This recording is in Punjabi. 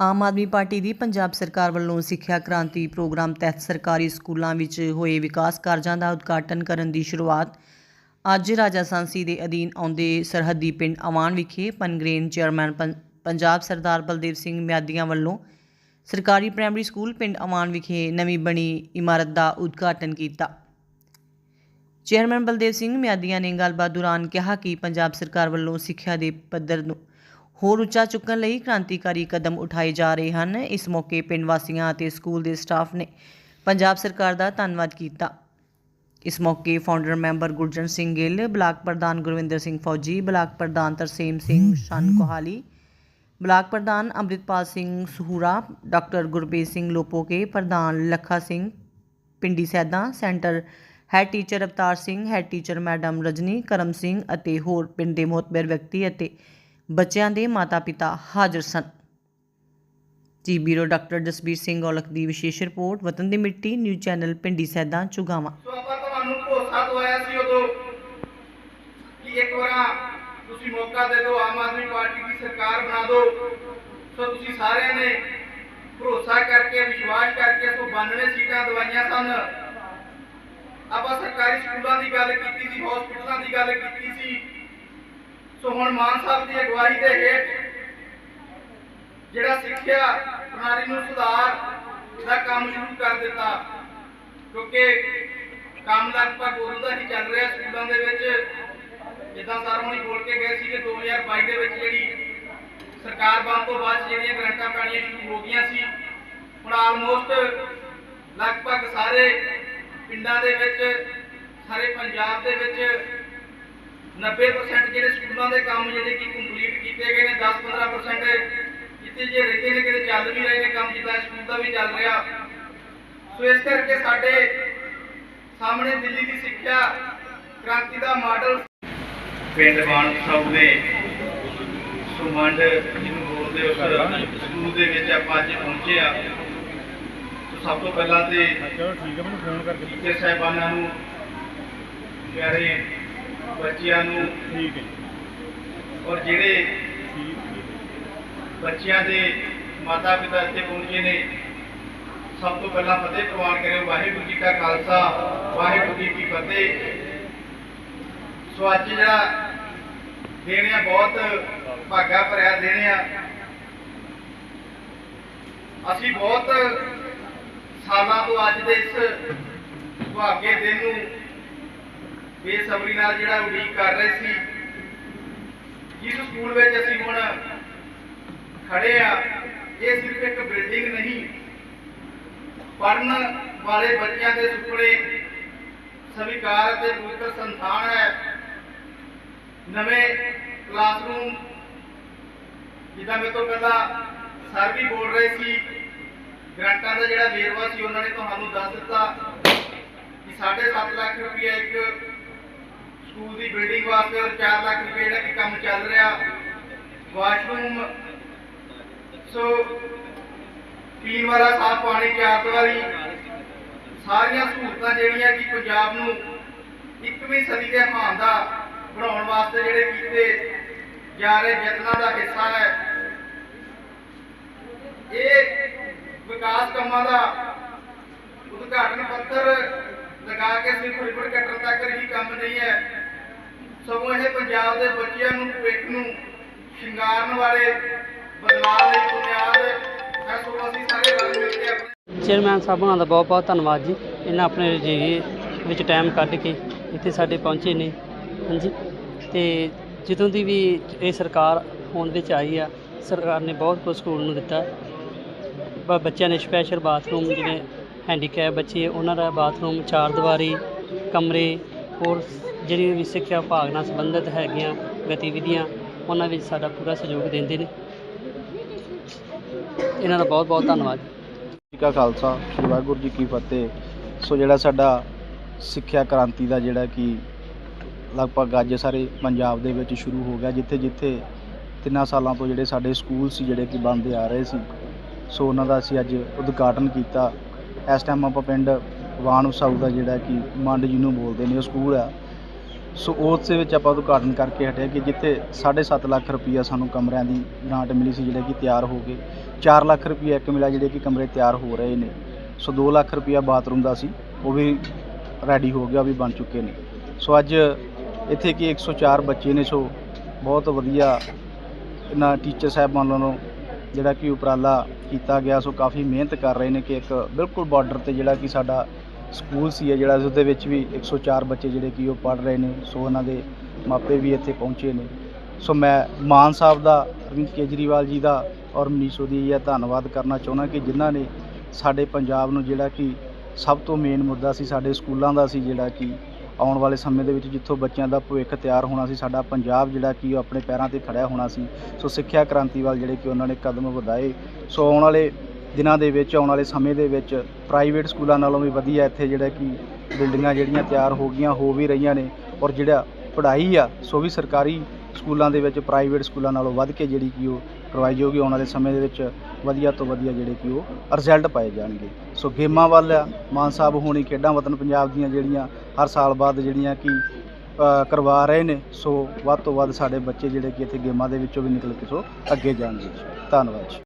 ਆਮ ਆਦਮੀ ਪਾਰਟੀ ਦੀ ਪੰਜਾਬ ਸਰਕਾਰ ਵੱਲੋਂ ਸਿੱਖਿਆ ਕ੍ਰਾਂਤੀ ਪ੍ਰੋਗਰਾਮ ਤਹਿਤ ਸਰਕਾਰੀ ਸਕੂਲਾਂ ਵਿੱਚ ਹੋਏ ਵਿਕਾਸ ਕਾਰਜਾਂ ਦਾ ਉਦਘਾਟਨ ਕਰਨ ਦੀ ਸ਼ੁਰੂਆਤ ਅੱਜ ਰਾਜਾ ਸਾਂਸੀ ਦੇ ਅਧੀਨ ਆਉਂਦੇ ਸਰਹੱਦੀ ਪਿੰਡ ਅਵਾਨ ਵਿਖੇ ਪਨਗਰੇਨ ਚੇਅਰਮੈਨ ਪੰ- ਪੰਜਾਬ ਸਰਦਾਰ ਬਲਦੇਵ ਸਿੰਘ ਮਿਆਦੀਆਂ ਵੱਲੋਂ ਸਰਕਾਰੀ ਪ੍ਰਾਇਮਰੀ ਸਕੂਲ ਪਿੰਡ ਅਵਾਨ ਵਿਖੇ ਨਵੀਂ ਬਣੀ ਇਮਾਰਤ ਦਾ ਉਦਘਾਟਨ ਕੀਤਾ। ਚੇਅਰਮੈਨ ਬਲਦੇਵ ਸਿੰਘ ਮਿਆਦੀਆਂ ਨੇ ਗੱਲਬਾਤ ਦੌਰਾਨ ਕਿਹਾ ਕਿ ਪੰਜਾਬ ਸਰਕਾਰ ਵੱਲੋਂ ਸਿੱਖਿਆ ਦੇ ਪੱਧਰ ਨੂੰ ਹੋਰ ਉੱਚਾ ਚੁੱਕਣ ਲਈ ਕ੍ਰਾਂਤੀਕਾਰੀ ਕਦਮ ਉਠਾਏ ਜਾ ਰਹੇ ਹਨ। ਇਸ ਮੌਕੇ ਪਿੰਡ ਵਾਸੀਆਂ ਅਤੇ ਸਕੂਲ ਦੇ ਸਟਾਫ ਨੇ ਪੰਜਾਬ ਸਰਕਾਰ ਦਾ ਧੰਨਵਾਦ ਕੀਤਾ। ਇਸ ਮੌਕੇ founder member Gurjan Singh Gill, block ਪ੍ਰਧਾਨ ਗੁਰਵਿੰਦਰ ਸਿੰਘ ਫੌਜੀ, ਬਲਾਕ ਪ੍ਰਧਾਨ ਤਰਸੇਮ ਸਿੰਘ ਸ਼ਨ ਕੋਹਾਲੀ, ਬਲਾਕ ਪ੍ਰਧਾਨ ਅੰਮ੍ਰਿਤਪਾਲ ਸਿੰਘ ਸਹੂਰਾ, ਡਾਕਟਰ ਗੁਰਬੇਜ ਸਿੰਘ ਲੋਪੋਕੇ, ਪ੍ਰਧਾਨ Lakha Singh Pindi Saida, centre head teacher Avtar Singh, head teacher madam Rajni Karam Singh ਅਤੇ ਹੋਰ ਪਿੰਡ ਦੇ ਮੋਤਬਰ ਵਿਅਕਤੀ ਅਤੇ ਬੱਚਿਆਂ ਦੇ ਮਾਤਾ-ਪਿਤਾ ਹਾਜ਼ਰ ਸਨ। ਜੀ ਬੀਰੋ ਡਾਕਟਰ ਜਸਬੀਰ ਸਿੰਘ ਔਲਖ ਦੀ ਵਿਸ਼ੇਸ਼ ਰਿਪੋਰਟ, ਵਤਨ ਦੀ ਮਿੱਟੀ, ਨਿਊਜ਼ ਚੈਨਲ ਪਿੰਡੀ ਸੈਦਾ, ਚੁਗਾਵਾਂ। ਸੋ ਆਪਾਂ ਤੁਹਾਨੂੰ ਭਰੋਸਾ ਦਵਾਇਆ ਸੀ ਉਦੋਂ ਕਿ ਇੱਕ ਵਾਰ ਤੁਸੀਂ ਮੌਕਾ ਦੇ ਦਿਓ, ਆਮ ਆਦਮੀ ਪਾਰਟੀ ਦੀ ਸਰਕਾਰ ਬਣਾ ਦਿਓ। ਸੋ ਤੁਸੀਂ ਸਾਰਿਆਂ ਨੇ ਭਰੋਸਾ ਕਰਕੇ, ਵਿਸ਼ਵਾਸ ਕਰਕੇ, ਸੋ 92 ਸੀਟਾਂ ਦਵਾਈਆਂ ਸਨ। ਆਪਾਂ ਸਰਕਾਰੀ ਸਕੂਲਾਂ ਦੀ ਗੱਲ ਕੀਤੀ ਸੀ ਹਸਪਤਾਲਾਂ ਦੀ ਗੱਲ ਕੀਤੀ ਸੀ। ਸੋ ਹੁਣ ਮਾਨ ਸਾਹਿਬ ਦੀ ਅਗਵਾਈ ਦੇ ਹੇਠ ਜਿਹੜਾ ਸਿੱਖਿਆ ਪ੍ਰਣਾਲੀ ਨੂੰ ਸੁਧਾਰ ਦਾ ਕੰਮ ਸ਼ੁਰੂ ਕਰ ਦਿੱਤਾ, ਕਿਉਂਕਿ ਕੰਮ ਲਗਭਗ ਉਦੋਂ ਦਾ ਹੀ ਚੱਲ ਰਿਹਾ ਸਕੂਲਾਂ ਦੇ ਵਿੱਚ। ਜਿੱਦਾਂ ਸਰ ਹੁਣੀ ਬੋਲ ਕੇ ਗਏ ਸੀ ਕਿ 2022 ਦੇ ਵਿੱਚ ਜਿਹੜੀ ਸਰਕਾਰ ਬਣ ਤੋਂ ਬਾਅਦ ਜਿਹੜੀਆਂ ਗ੍ਰਾਂਟਾਂ ਪੈਣੀਆਂ ਸ਼ੁਰੂ ਹੋ ਗਈਆਂ ਸੀ, ਹੁਣ ਆਲਮੋਸਟ ਲਗਭਗ ਸਾਰੇ ਪਿੰਡਾਂ ਦੇ ਵਿੱਚ, ਸਾਰੇ ਪੰਜਾਬ ਦੇ ਵਿੱਚ 90% ਜਿਹੜੇ ਸਕੂਲਾਂ ਦੇ ਕੰਮ ਜਿਹੜੇ ਕਿ ਕੰਪਲੀਟ ਕੀਤੇ ਗਏ ਨੇ 10-15% ਜਿੱਥੇ ਜੇ ਰਹਿੰਦੇ ਨੇ ਕਿਤੇ ਚੱਲ ਵੀ ਰਹੇ ਨੇ ਕੰਮ ਜਿੱਦਾਂ ਸਕੂਲ ਦਾ ਵੀ ਚੱਲ ਰਿਹਾ। ਸੋ ਇਸ ਕਰਕੇ ਸਾਡੇ ਸਾਹਮਣੇ ਦਿੱਲੀ ਦੀ ਸਿੱਖਿਆ ਕ੍ਰਾਂਤੀ ਦਾ ਮਾਡਲ ਪਿੰਡ ਬਾਣ ਸਾਹਿਬ ਦੇ ਸੁਮੰਡ ਜਿਹਨੂੰ ਬੋਲਦੇ ਉਸ ਸਕੂਲ ਦੇ ਵਿੱਚ ਆਪਾਂ ਅੱਜ ਪਹੁੰਚੇ ਆ। ਸੋ ਸਭ ਤੋਂ ਪਹਿਲਾਂ ਤੇ ਚਲੋ ਠੀਕ ਹੈ ਮੈਨੂੰ ਫੋਨ ਕਰਕੇ ਸਾਹਿਬਾਨਾਂ ਨੂੰ ਪਿਆਰੇ ਬੱਚਿਆਂ ਨੂੰ ਠੀਕ ਹੈ ਔਰ ਜਿਹੜੇ ਬੱਚਿਆਂ ਦੇ ਮਾਤਾ ਪਿਤਾ ਇੱਥੇ ਪਹੁੰਚੇ ਨੇ ਸਭ ਤੋਂ ਪਹਿਲਾਂ ਫਤਿਹ ਪ੍ਰਵਾਨ ਕਰਿਓ ਵਾਹਿਗੁਰੂ ਜੀ ਕਾ ਖਾਲਸਾ ਵਾਹਿਗੁਰੂ ਜੀ ਕੀ ਫਤਿਹ। ਸੋ ਅੱਜ ਜਿਹੜਾ ਦਿਨ ਆ ਬਹੁਤ ਭਾਗਾ ਭਰਿਆ ਦਿਨ ਆ। ਅਸੀਂ ਬਹੁਤ ਸਾਲਾਂ ਤੋਂ ਅੱਜ ਦੇ ਇਸ ਸੁਹਾਗੇ ਦਿਨ ਨੂੰ ਬੇਸਬਰੀ ਨਾਲ ਜਿਹੜਾ ਉਡੀਕ ਕਰ ਰਹੇ ਸੀ ਜਿਸ ਸਕੂਲ ਵਿੱਚ ਅਸੀਂ ਹੁਣ ਖੜੇ ਆ, ਇਹ ਸਿਰਫ ਇੱਕ ਬਿਲਡਿੰਗ ਨਹੀਂ ਪੜਨ ਵਾਲੇ ਬੱਚਿਆਂ ਦੇ ਸੁਪਨੇ, ਸਵੀਕਾਰ ਅਤੇ ਪਵਿੱਤਰ ਸੰਸਥਾਨ ਹੈ। ਨਵੇਂ ਕਲਾਸਰੂਮ ਜਿੱਦਾਂ ਮੇਰੇ ਤੋਂ ਪਹਿਲਾਂ ਸਰ ਵੀ ਬੋਲ ਰਹੇ ਸੀ, ਗ੍ਰਾਂਟਾਂ ਦਾ ਜਿਹੜਾ ਵੇਰਵਾ ਸੀ, ਉਹਨਾਂ ਨੇ ਤੁਹਾਨੂੰ ਦੱਸ ਦਿੱਤਾ ਕਿ 7.5 ਲੱਖ ਰੁਪਏ ਇੱਕ ਸਕੂਲ ਦੀ ਬਿਲਡਿੰਗ ਵਾਸਤੇ ਔਰ 4 ਲੱਖ ਰੁਪਏ ਜਿਹੜਾ ਕਿ ਕੰਮ ਚੱਲ ਰਿਹਾ। ਵਾਸ਼ਰੂਮ ਸੋ ਪੀਣ ਵਾਲਾ ਸਾਫ਼ ਪਾਣੀ ਚਾਰ ਦੀਵਾਰੀ ਸਾਰੀਆਂ ਸਹੂਲਤਾਂ ਜਿਹੜੀਆਂ ਕਿ ਪੰਜਾਬ ਨੂੰ 21ਵੀਂ ਸਦੀ ਦੇ ਹਾਨ ਦਾ ਬਣਾਉਣ ਵਾਸਤੇ ਜਿਹੜੇ ਕੀਤੇ ਜਾ ਰਹੇ ਯਤਨਾਂ ਦਾ ਹਿੱਸਾ ਹੈ। ਇਹ ਵਿਕਾਸ ਕੰਮਾਂ ਦਾ ਉਦਘਾਟਨ ਪੱਤਰ ਲਗਾ ਕੇ ਸਿਰਫ ਰਿਬਨ ਕੱਟਣ ਤੱਕ ਹੀ ਕੰਮ ਨਹੀਂ ਹੈ। ਪੰਜਾਬ ਦੇ ਬੱਚਿਆਂ ਨੂੰ, ਭਵਿੱਖ ਨੂੰ ਸ਼ਿੰਗਾਰਨ ਵਾਲੇ ਬਦਲਾਅ ਲਈ ਬੁਨਿਆਦ ਹੈ। ਸੋ ਅਸੀਂ ਸਾਰੇ ਰਲ ਮਿਲ ਕੇ ਆਪਣੇ ਚੇਅਰਮੈਨ ਸਾਹਿਬਾਂ ਦਾ ਬਹੁਤ ਬਹੁਤ ਧੰਨਵਾਦ ਜੀ। ਇਹਨਾਂ ਆਪਣੇ ਰਜੀਏ ਵਿੱਚ ਟਾਈਮ ਕੱਢ ਕੇ ਇੱਥੇ ਸਾਡੇ ਪਹੁੰਚੇ ਨੇ। ਹਾਂਜੀ। ਤੇ ਜਦੋਂ ਦੀ ਵੀ ਇਹ ਸਰਕਾਰ ਹੋਣ ਵਿੱਚ ਆਈ ਆ, ਸਰਕਾਰ ਨੇ ਬਹੁਤ ਕੁਝ ਸਕੂਲ ਨੂੰ ਦਿੱਤਾ। ਬ- ਬੱਚਿਆਂ ਨੇ ਸਪੈਸ਼ਲ ਬਾਥਰੂਮ ਜਿਵੇਂ ਹੈਂਡੀਕੈਪ ਬੱਚੇ, ਉਹਨਾਂ ਦਾ ਬਾਥਰੂਮ ਚਾਰ ਦੀਵਾਰੀ, ਕਮਰੇ, ਹੋਰ ਜਿਹੜੀਆਂ ਵੀ ਸਿੱਖਿਆ ਵਿਭਾਗ ਨਾਲ ਸੰਬੰਧਿਤ ਹੈਗੀਆਂ ਗਤੀਵਿਧੀਆਂ, ਉਹਨਾਂ ਵਿੱਚ ਸਾਡਾ ਪੂਰਾ ਸਹਿਯੋਗ ਦਿੰਦੇ ਨੇ। ਇਹਨਾਂ ਦਾ ਬਹੁਤ ਬਹੁਤ ਧੰਨਵਾਦ। ਜੀ ਕਾ ਖਾਲਸਾ, ਸ੍ਰੀ ਵਾਹਿਗੁਰੂ ਜੀ ਕੀ ਫਤਿਹ। ਸੋ ਜਿਹੜਾ ਸਾਡਾ ਸਿੱਖਿਆ ਕ੍ਰਾਂਤੀ ਦਾ ਜਿਹੜਾ ਕਿ ਲਗਭਗ ਅੱਜ ਸਾਰੇ ਪੰਜਾਬ ਦੇ ਵਿੱਚ ਸ਼ੁਰੂ ਹੋ ਗਿਆ, ਜਿੱਥੇ ਜਿੱਥੇ ਤਿੰਨਾਂ ਸਾਲਾਂ ਤੋਂ ਜਿਹੜੇ ਸਾਡੇ ਸਕੂਲ ਸੀ, ਜਿਹੜੇ ਕਿ ਬੰਦ ਆ ਰਹੇ ਸੀ, ਸੋ ਉਹਨਾਂ ਦਾ ਅਸੀਂ ਅੱਜ ਉਦਘਾਟਨ ਕੀਤਾ। ਇਸ ਟਾਈਮ ਆਪਾਂ ਪਿੰਡ ਵਾਣ ਵਸਾਊ ਦਾ ਜਿਹੜਾ ਕਿ ਮੰਡ ਜਿਹਨੂੰ ਬੋਲਦੇ ਨੇ, ਉਹ ਸਕੂਲ ਆ। ਸੋ ਉਸ ਦੇ ਵਿੱਚ ਆਪਾਂ ਉਦਘਾਟਨ ਕਰਕੇ ਹਟਿਆ ਕਿ ਜਿੱਥੇ 7.5 ਲੱਖ ਰੁਪਈਆ ਸਾਨੂੰ ਕਮਰਿਆਂ ਦੀ ਗ੍ਰਾਂਟ ਮਿਲੀ ਸੀ, ਜਿਹੜੇ ਕਿ ਤਿਆਰ ਹੋ ਗਏ। 4 ਲੱਖ ਰੁਪਈਆ ਇੱਕ ਮਿਲਿਆ ਜਿਹੜੇ ਕਿ ਕਮਰੇ ਤਿਆਰ ਹੋ ਰਹੇ ਨੇ। ਸੋ 2 ਲੱਖ ਰੁਪਈਆ ਬਾਥਰੂਮ ਦਾ ਸੀ, ਉਹ ਵੀ ਰੈਡੀ ਹੋ ਗਿਆ, ਉਹ ਵੀ ਬਣ ਚੁੱਕੇ ਨੇ। ਸੋ ਅੱਜ ਇੱਥੇ ਕੀ 104 ਬੱਚੇ ਨੇ, ਸੋ ਬਹੁਤ ਵਧੀਆ ਇਹਨਾਂ ਟੀਚਰ ਸਾਹਿਬਾਨ ਵੱਲੋਂ ਜਿਹੜਾ ਕਿ ਉਪਰਾਲਾ ਕੀਤਾ ਗਿਆ। ਸੋ ਕਾਫੀ ਮਿਹਨਤ ਕਰ ਰਹੇ ਨੇ ਕਿ ਇੱਕ ਬਿਲਕੁਲ ਬਾਰਡਰ ਤੇ ਜਿਹੜਾ ਕਿ ਸਾਡਾ ਸਕੂਲ ਸੀ ਹੈ ਜਿਹੜਾ ਉਹਦੇ ਵਿੱਚ ਵੀ 104 ਬੱਚੇ ਜਿਹੜੇ ਕਿ ਉਹ ਪੜ੍ਹ ਰਹੇ ਨੇ, ਸੋ ਉਹਨਾਂ ਦੇ ਮਾਪੇ ਵੀ ਇੱਥੇ ਪਹੁੰਚੇ ਨੇ। ਸੋ ਮੈਂ ਮਾਨ ਸਾਹਿਬ ਦਾ, ਅਰਵਿੰਦ ਕੇਜਰੀਵਾਲ ਜੀ ਦਾ ਔਰ ਮਨੀਸ਼ੋ ਦੀ ਇਹ ਧੰਨਵਾਦ ਕਰਨਾ ਚਾਹੁੰਦਾ ਕਿ ਜਿਨ੍ਹਾਂ ਨੇ ਸਾਡੇ ਪੰਜਾਬ ਨੂੰ ਜਿਹੜਾ ਕਿ ਸਭ ਤੋਂ ਮੇਨ ਮੁੱਦਾ ਸੀ, ਸਾਡੇ ਸਕੂਲਾਂ ਦਾ ਸੀ ਜਿਹੜਾ ਕਿ ਆਉਣ ਵਾਲੇ ਸਮੇਂ ਦੇ ਵਿੱਚ ਜਿੱਥੋਂ ਬੱਚਿਆਂ ਦਾ ਭਵਿੱਖ ਤਿਆਰ ਹੋਣਾ ਸੀ, ਸਾਡਾ ਪੰਜਾਬ ਜਿਹੜਾ ਕਿ ਉਹ ਆਪਣੇ ਪੈਰਾਂ ਤੇ ਖੜਿਆ ਹੋਣਾ ਸੀ। ਸੋ ਸਿੱਖਿਆ ਕ੍ਰਾਂਤੀ ਵੱਲ ਜਿਹੜੇ ਕਿ ਉਹਨਾਂ ਨੇ ਕਦਮ ਵਧਾਏ। ਸੋ ਆਉਣ ਵਾਲੇ ਦਿਨਾਂ ਦੇ ਵਿੱਚ, ਆਉਣ ਵਾਲੇ ਸਮੇਂ ਦੇ ਵਿੱਚ ਪ੍ਰਾਈਵੇਟ ਸਕੂਲਾਂ ਨਾਲੋਂ ਵੀ ਵਧੀਆ ਇੱਥੇ ਜਿਹੜਾ ਕਿ ਬਿਲਡਿੰਗਾਂ ਜਿਹੜੀਆਂ ਤਿਆਰ ਹੋ ਗਈਆਂ, ਹੋ ਵੀ ਰਹੀਆਂ ਨੇ ਔਰ ਜਿਹੜਾ ਪੜ੍ਹਾਈ ਆ, ਸੋ ਵੀ ਸਰਕਾਰੀ ਸਕੂਲਾਂ ਦੇ ਵਿੱਚ ਪ੍ਰਾਈਵੇਟ ਸਕੂਲਾਂ ਨਾਲੋਂ ਵੱਧ ਕੇ ਜਿਹੜੀ ਕਿ ਉਹ ਕਰਵਾਈ ਜਾਊਗੀ, ਆਉਣ ਵਾਲੇ ਸਮੇਂ ਦੇ ਵਿੱਚ ਵਧੀਆ ਤੋਂ ਵਧੀਆ ਜਿਹੜੇ ਕਿ ਉਹ ਰਿਜ਼ਲਟ ਪਾਏ ਜਾਣਗੇ। ਸੋ ਗੇਮਾਂ ਵੱਲ ਆ, ਮਾਨ ਸਾਹਿਬ ਹੋਣੀ ਖੇਡਾਂ ਵਤਨ ਪੰਜਾਬ ਦੀਆਂ ਜਿਹੜੀਆਂ ਹਰ ਸਾਲ ਬਾਅਦ ਜਿਹੜੀਆਂ ਕਿ ਕਰਵਾ ਰਹੇ ਨੇ, ਸੋ ਵੱਧ ਤੋਂ ਵੱਧ ਸਾਡੇ ਬੱਚੇ ਜਿਹੜੇ ਕਿ ਇੱਥੇ ਗੇਮਾਂ ਦੇ ਵਿੱਚੋਂ ਵੀ ਨਿਕਲ ਕੇ ਸੋ ਅੱਗੇ ਜਾਣਗੇ। ਧੰਨਵਾਦ ਜੀ।